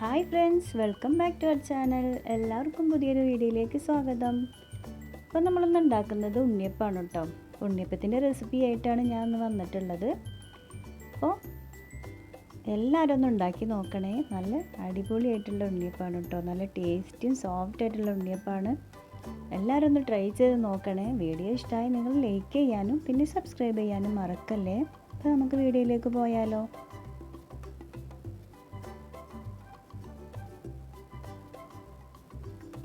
Hi friends welcome back to our channel. എല്ലാവർക്കും പുതിയൊരു വീഡിയോയിലേക്ക് സ്വാഗതം. അപ്പോൾ നമ്മളിന്ന് ഉണ്ടാക്കുന്നത് ഉണ്ണിയപ്പമാണ് കേട്ടോ. ഉണ്ണിയപ്പത്തിന്റെ റെസിപ്പി ആയിട്ടാണ് ഞാൻ ഇന്ന് വന്നിട്ടുള്ളത്. അപ്പോൾ എല്ലാവരും ഒന്ന് ഉണ്ടാക്കി നോക്കണേ. നല്ല അടിപൊളിയായിട്ടുള്ള ഉണ്ണിയപ്പമാണ് കേട്ടോ. നല്ല ടേസ്റ്റിയും സോഫ്റ്റ് ആയിട്ടുള്ള ഉണ്ണിയപ്പമാണ്. എല്ലാവരും ഒന്ന് ട്രൈ ചെയ്ത് നോക്കണേ. വീഡിയോ ഇഷ്ടമായി നിങ്ങൾ ലൈക്ക് ചെയ്യാനും പിന്നെ സബ്സ്ക്രൈബ് ചെയ്യാനും മറക്കല്ലേ. അപ്പോൾ നമുക്ക് വീഡിയോയിലേക്ക് പോയാലോ.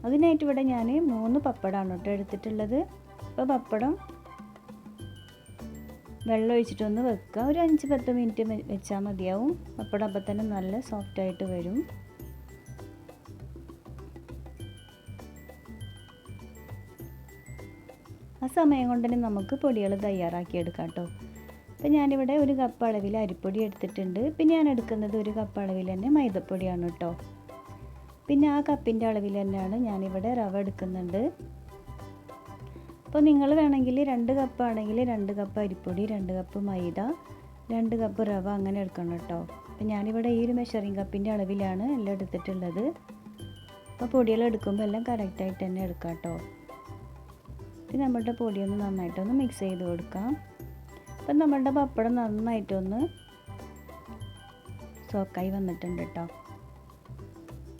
അതിനായിട്ട് ഇവിടെ ഞാൻ മൂന്ന് പപ്പടമാണ് കേട്ടോ എടുത്തിട്ടുള്ളത്. അപ്പോൾ പപ്പടം വെള്ളം ഒഴിച്ചിട്ടൊന്ന് വെക്കുക. ഒരു അഞ്ച് പത്ത് മിനിറ്റ് വെച്ചാൽ മതിയാവും. പപ്പടം അപ്പം തന്നെ നല്ല സോഫ്റ്റ് ആയിട്ട് വരും. ആ സമയം കൊണ്ട് തന്നെ നമുക്ക് പൊടികൾ തയ്യാറാക്കി എടുക്കാം കേട്ടോ. അപ്പം ഞാനിവിടെ ഒരു കപ്പ് അളവിൽ അരിപ്പൊടി എടുത്തിട്ടുണ്ട്. പിന്നെ ഞാൻ എടുക്കുന്നത് ഒരു കപ്പ് അളവിൽ തന്നെ മൈദപ്പൊടിയാണ് കേട്ടോ. പിന്നെ ആ കപ്പിന്റെ അളവിൽ തന്നെയാണ് ഞാനിവിടെ റവ എടുക്കുന്നുണ്ട്. അപ്പോൾ നിങ്ങൾ വേണമെങ്കിൽ രണ്ട് കപ്പ് ആണെങ്കിൽ രണ്ട് കപ്പ് അരിപ്പൊടി രണ്ട് കപ്പ് മൈദ രണ്ട് കപ്പ് റവ അങ്ങനെ എടുക്കണം കേട്ടോ. അപ്പോൾ ഞാനിവിടെ ഈ ഒരു മെഷറിങ് കപ്പിന്റെ അളവിലാണ് എല്ലാം എടുത്തിട്ടുള്ളത്. അപ്പോൾ പൊടികൾ എടുക്കുമ്പോൾ എല്ലാം കറക്റ്റായിട്ട് തന്നെ എടുക്കാം കേട്ടോ. പിന്നെ നമ്മളുടെ പൊടിയൊന്ന് നന്നായിട്ടൊന്ന് മിക്സ് ചെയ്ത് കൊടുക്കാം. അപ്പം നമ്മളുടെ പപ്പടം നന്നായിട്ടൊന്ന് സോക്കായി വന്നിട്ടുണ്ട് കേട്ടോ.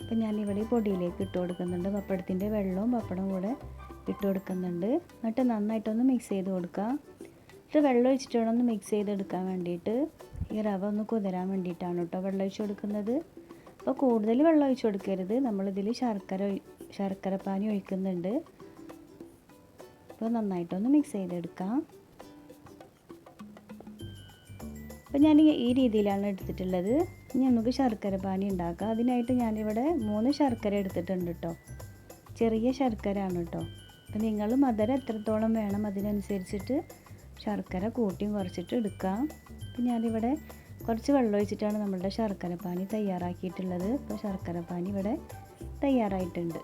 അപ്പം ഞാനിവിടെ പൊടിയിലേക്ക് ഇട്ട് കൊടുക്കുന്നുണ്ട്. പപ്പടത്തിന്റെ വെള്ളവും പപ്പടവും കൂടെ ഇട്ട് കൊടുക്കുന്നുണ്ട്. എന്നിട്ട് നന്നായിട്ടൊന്ന് മിക്സ് ചെയ്ത് കൊടുക്കുക എന്നിട്ട് വെള്ളം ഒഴിച്ചിട്ട് വേണം ഒന്ന് മിക്സ് ചെയ്തെടുക്കാൻ വേണ്ടിയിട്ട്. ഈ റവ ഒന്ന് കുതിരാൻ വേണ്ടിയിട്ടാണ് കേട്ടോ വെള്ളം ഒഴിച്ച് കൊടുക്കുന്നത്. അപ്പോൾ കൂടുതൽ വെള്ളം ഒഴിച്ച് കൊടുക്കരുത്. നമ്മളിതിൽ ശർക്കര ശർക്കര പാനി ഒഴിക്കുന്നുണ്ട്. അപ്പോൾ നന്നായിട്ടൊന്ന് മിക്സ് ചെയ്തെടുക്കാം. അപ്പോൾ ഞാൻ ഈ രീതിയിലാണ് എടുത്തിട്ടുള്ളത്. ഇനി നമുക്ക് ശർക്കര പാനി ഉണ്ടാക്കാം. അതിനായിട്ട് ഞാനിവിടെ മൂന്ന് ശർക്കര എടുത്തിട്ടുണ്ട് കേട്ടോ ചെറിയ ശർക്കര ആണ് കേട്ടോ അപ്പം നിങ്ങൾ മധുരം എത്രത്തോളം വേണം അതിനനുസരിച്ചിട്ട് ശർക്കര കൂട്ടിയും കുറച്ചിട്ട് എടുക്കാം. അപ്പം ഞാനിവിടെ കുറച്ച് വെള്ളം ഒഴിച്ചിട്ടാണ് നമ്മളുടെ ശർക്കര പാനി തയ്യാറാക്കിയിട്ടുള്ളത്. അപ്പോൾ ശർക്കര പാനി ഇവിടെ തയ്യാറായിട്ടുണ്ട്.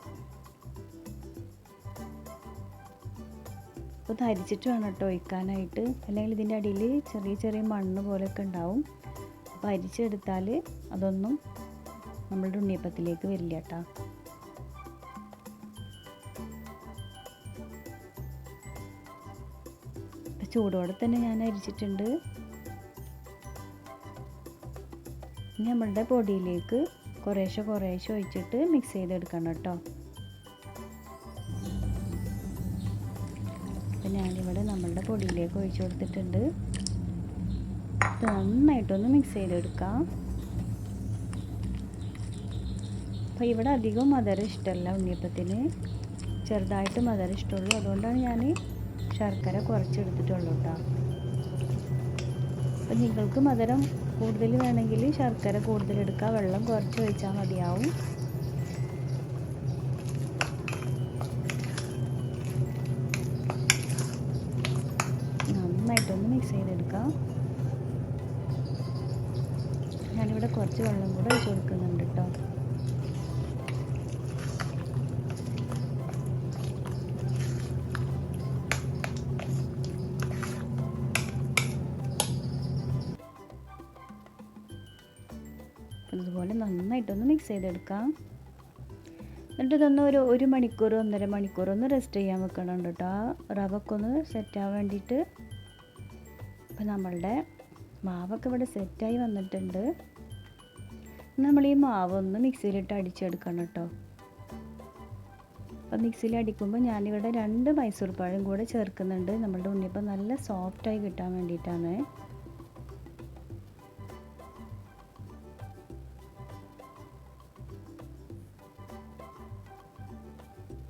അപ്പോൾ തരിച്ചിട്ട് വേണം കേട്ടോ ഒഴിക്കാനായിട്ട്. അല്ലെങ്കിൽ ഇതിന്റെ അടിയിൽ ചെറിയ ചെറിയ മണ്ണ് പോലെയൊക്കെ ഉണ്ടാവും. അപ്പോൾ അരിച്ചെടുത്താൽ അതൊന്നും നമ്മളുടെ ഉണ്ണിയപ്പത്തിലേക്ക് വരില്ല കേട്ടോ. ചൂടോടെ തന്നെ ഞാൻ അരിച്ചിട്ടുണ്ട്. ഇനി നമ്മളുടെ പൊടിയിലേക്ക് കുറേശ്ശെ കുറേശ്ശെ ഒഴിച്ചിട്ട് മിക്സ് ചെയ്തെടുക്കണം കേട്ടോ. പൊടിയിലേക്ക് ഒഴിച്ചു കൊടുത്തിട്ടുണ്ട്. നന്നായിട്ടൊന്ന് മിക്സ് ചെയ്തെടുക്കാം. അപ്പോൾ ഇവിടെ അധികം മധുരം ഇഷ്ടമല്ല ഉണ്ണിയപ്പത്തിന്. ചെറുതായിട്ട് മധുരം ഇഷ്ടമുള്ളൂ. അതുകൊണ്ടാണ് ഞാൻ ശർക്കര കുറച്ചെടുത്തിട്ടുള്ളൂ കേട്ടോ അപ്പം നിങ്ങൾക്ക് മധുരം കൂടുതൽ വേണമെങ്കിൽ ശർക്കര കൂടുതൽ എടുക്കുക വെള്ളം കുറച്ച് ഒഴിച്ചാൽ മതിയാവും നന്നായിട്ടൊന്ന് മിക്സ് ചെയ്തെടുക്കാം ഞാനിവിടെ കുറച്ച് വെള്ളം കൂടെ ഒഴിച്ച് കൊടുക്കുന്നുണ്ട് കേട്ടോ ഇതുപോലെ നന്നായിട്ടൊന്ന് മിക്സ് ചെയ്തെടുക്കാം. എന്നിട്ട് ഇതൊന്ന് ഒരു ഒരു മണിക്കൂർ ഒന്നര മണിക്കൂർ ഒന്ന് റെസ്റ്റ് ചെയ്യാൻ വെക്കണം കേട്ടോ ആ റവക്കൊന്ന് സെറ്റ് സെറ്റാകാൻ വേണ്ടിയിട്ട് അപ്പം നമ്മളുടെ മാവൊക്കെ ഇവിടെ സെറ്റായി വന്നിട്ടുണ്ട്. നമ്മൾ ഈ മാവ് ഒന്ന് മിക്സിയിലിട്ട് അടിച്ചെടുക്കണം കേട്ടോ. അപ്പം മിക്സിയിൽ അടിക്കുമ്പോൾ ഞാനിവിടെ രണ്ട് മൈസൂർ പഴം കൂടെ ചേർക്കുന്നുണ്ട്. നമ്മളുടെ ഉണ്ണിയപ്പം നല്ല സോഫ്റ്റായി കിട്ടാൻ വേണ്ടിയിട്ടാണ്.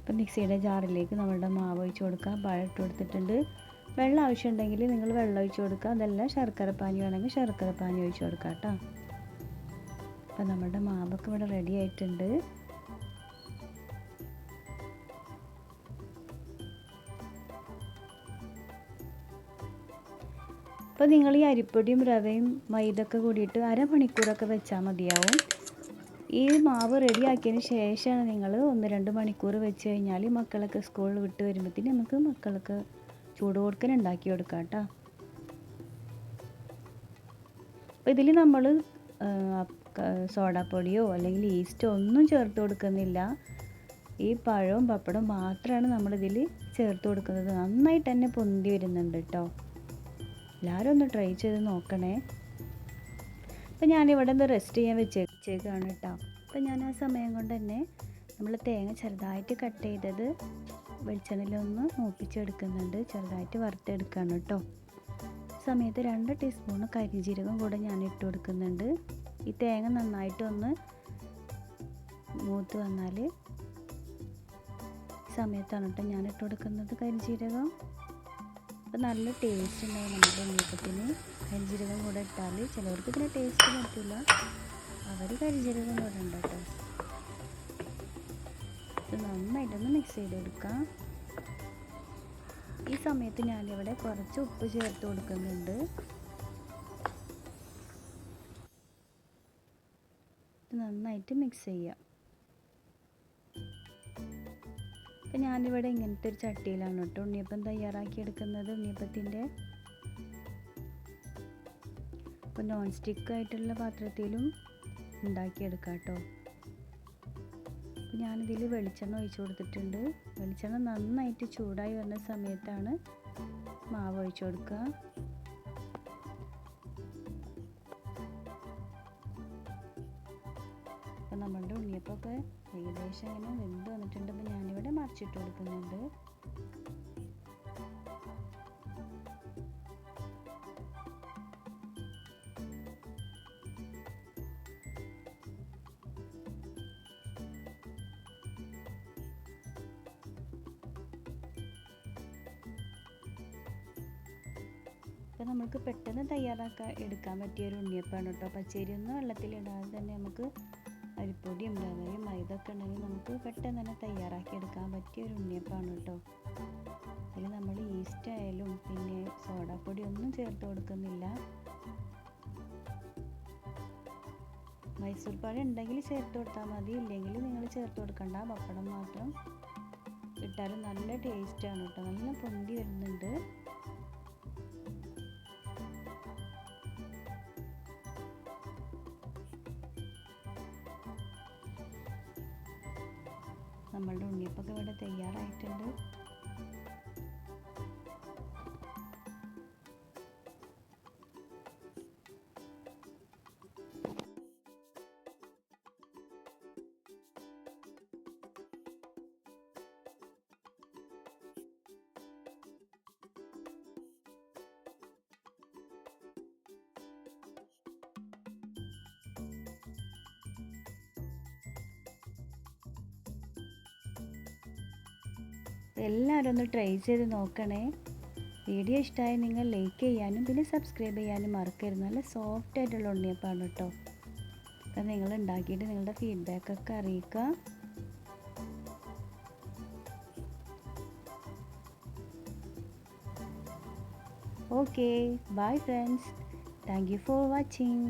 ഇപ്പം മിക്സിയുടെ ജാറിലേക്ക് നമ്മളുടെ മാവ് ഒഴിച്ച് കൊടുക്കാം. പഴം ഇട്ട് കൊടുത്തിട്ടുണ്ട്. വെള്ളം ആവശ്യമുണ്ടെങ്കിൽ നിങ്ങൾ വെള്ളം ഒഴിച്ച് കൊടുക്കുക. അതല്ല ശർക്കര പാനി വേണമെങ്കിൽ ശർക്കര പാനി ഒഴിച്ച് കൊടുക്കുക കേട്ടോ. അപ്പം നമ്മുടെ മാവൊക്കെ ഇവിടെ റെഡി ആയിട്ടുണ്ട്. അപ്പോൾ നിങ്ങൾ ഈ അരിപ്പൊടിയും റവയും മൈദൊക്കെ കൂടിയിട്ട് അരമണിക്കൂറൊക്കെ വെച്ചാൽ മതിയാവും. ഈ മാവ് റെഡിയാക്കിയതിന് ശേഷമാണ് നിങ്ങൾ ഒന്ന് രണ്ട് മണിക്കൂർ വെച്ച് കഴിഞ്ഞാൽ മക്കളൊക്കെ സ്കൂളിൽ വിട്ട് വരുമ്പോഴത്തേന് നമുക്ക് മക്കൾക്ക് ചൂട് കൊടുക്കൽ ഉണ്ടാക്കി കൊടുക്കാം കേട്ടോ അപ്പോൾ ഇതിൽ നമ്മൾ സോഡാപ്പൊടിയോ അല്ലെങ്കിൽ ഈസ്റ്റോ ഒന്നും ചേർത്ത് കൊടുക്കുന്നില്ല. ഈ പഴവും പപ്പടവും മാത്രമാണ് നമ്മളിതിൽ ചേർത്ത് കൊടുക്കുന്നത്. നന്നായിട്ട് തന്നെ പൊന്തി വരുന്നുണ്ട് കേട്ടോ എല്ലാവരും ഒന്ന് ട്രൈ ചെയ്ത് നോക്കണേ. അപ്പം ഞാനിവിടെ ഒന്ന് റെസ്റ്റ് ചെയ്യാൻ വെച്ചേ വെച്ചേക്കാണ് കേട്ടോ അപ്പം ഞാൻ ആ സമയം കൊണ്ട് തന്നെ നമ്മൾ തേങ്ങ ചെറുതായിട്ട് കട്ട് ചെയ്തത് വെളിച്ചെണ്ണയിലൊന്ന് മൂപ്പിച്ചെടുക്കുന്നുണ്ട്. ചെറുതായിട്ട് വറുത്തെടുക്കുകയാണ് കേട്ടോ. സമയത്ത് രണ്ട് ടീസ്പൂൺ കരിഞ്ജീരകം കൂടെ ഞാൻ ഇട്ട് കൊടുക്കുന്നുണ്ട്. ഈ തേങ്ങ നന്നായിട്ടൊന്ന് മൂത്ത് വന്നാൽ സമയത്താണ് കേട്ടോ ഞാൻ ഇട്ട് കൊടുക്കുന്നത് കരിഞ്ജീരകം അപ്പോൾ നല്ല ടേസ്റ്റ് ഉണ്ടാവും നമ്മുടെ ഉണ്ണിയപ്പത്തിന് കരിഞ്ജീരകം കൂടെ ഇട്ടാൽ ചിലവർക്ക് ഇതിന് ടേസ്റ്റ് പറ്റില്ല അവർ കരിഞ്ജീരകം കൂടെ ഉണ്ട് കേട്ടോ. ഇത് നന്നായിട്ടൊന്ന് മിക്സ് ചെയ്തെടുക്കാം. ഈ സമയത്ത് ഞാനിവിടെ കുറച്ച് ഉപ്പ് ചേർത്ത് കൊടുക്കുന്നുണ്ട്. ഇത് നന്നായിട്ട് മിക്സ് ചെയ്യാം. അപ്പം ഞാനിവിടെ ഇങ്ങനത്തെ ഒരു ചട്ടിയിലാണ് കേട്ടോ ഉണ്ണിയപ്പം തയ്യാറാക്കിയെടുക്കുന്നത് ഉണ്ണിയപ്പത്തിന്റെ. അപ്പോൾ നോൺ സ്റ്റിക്ക് ആയിട്ടുള്ള പാത്രത്തിലും ഉണ്ടാക്കിയെടുക്കാം കേട്ടോ. ഞാനിതിൽ വെളിച്ചെണ്ണ ഒഴിച്ചു കൊടുത്തിട്ടുണ്ട്. വെളിച്ചെണ്ണ നന്നായിട്ട് ചൂടായി വരുന്ന സമയത്താണ് മാവ് ഒഴിച്ചു കൊടുക്കുക. അപ്പം നമ്മളുടെ ഉണ്ണിയപ്പമൊക്കെ ഏകദേശം ഇങ്ങനെ വെന്ത് വന്നിട്ടുണ്ട്. അപ്പോൾ ഞാനിവിടെ മറിച്ചിട്ട് കൊടുക്കുന്നുണ്ട്. അപ്പോൾ നമുക്ക് പെട്ടെന്ന് തയ്യാറാക്കാൻ എടുക്കാൻ പറ്റിയ ഒരു ഉണ്ണിയപ്പമാണ് കേട്ടോ. പച്ചരി ഒന്നും വെള്ളത്തിലിടാതെ തന്നെ നമുക്ക് അരിപ്പൊടി റവയും മൈദ ഒക്കെ ഉണ്ടെങ്കിൽ നമുക്ക് പെട്ടെന്ന് തന്നെ തയ്യാറാക്കി എടുക്കാൻ പറ്റിയ ഒരു ഉണ്ണിയപ്പമാണ് കേട്ടോ. അതിൽ നമ്മൾ ഈസ്റ്റ് ആയാലും പിന്നെ സോഡാപ്പൊടി ഒന്നും ചേർത്ത് കൊടുക്കുന്നില്ല. മൈസൂർ പാഴ ഉണ്ടെങ്കിൽ ചേർത്ത് കൊടുത്താൽ മതി. ഇല്ലെങ്കിൽ നിങ്ങൾ ചേർത്ത് കൊടുക്കണ്ട. പപ്പടം മാത്രം ഇട്ടാലും നല്ല ടേസ്റ്റാണ് കേട്ടോ. നല്ല പൊന്തി വരുന്നുണ്ട്. നമ്മളുടെ ഉണ്ണിയപ്പൊക്കെ ഇവിടെ തയ്യാറായിട്ടുണ്ട്. എല്ലാവരും ഒന്ന് ട്രൈ ചെയ്ത് നോക്കണേ. വീഡിയോ ഇഷ്ടമായി നിങ്ങൾ ലൈക്ക് ചെയ്യാനും പിന്നെ സബ്സ്ക്രൈബ് ചെയ്യാനും മറക്കരുത്. നല്ല സോഫ്റ്റ് ആയിട്ടുള്ള ഉണ്ണിയപ്പാണ് കേട്ടോ. അപ്പം നിങ്ങൾ ഉണ്ടാക്കിയിട്ട് നിങ്ങളുടെ ഫീഡ്ബാക്കൊക്കെ അറിയിക്കുക okay bye friends thank you for watching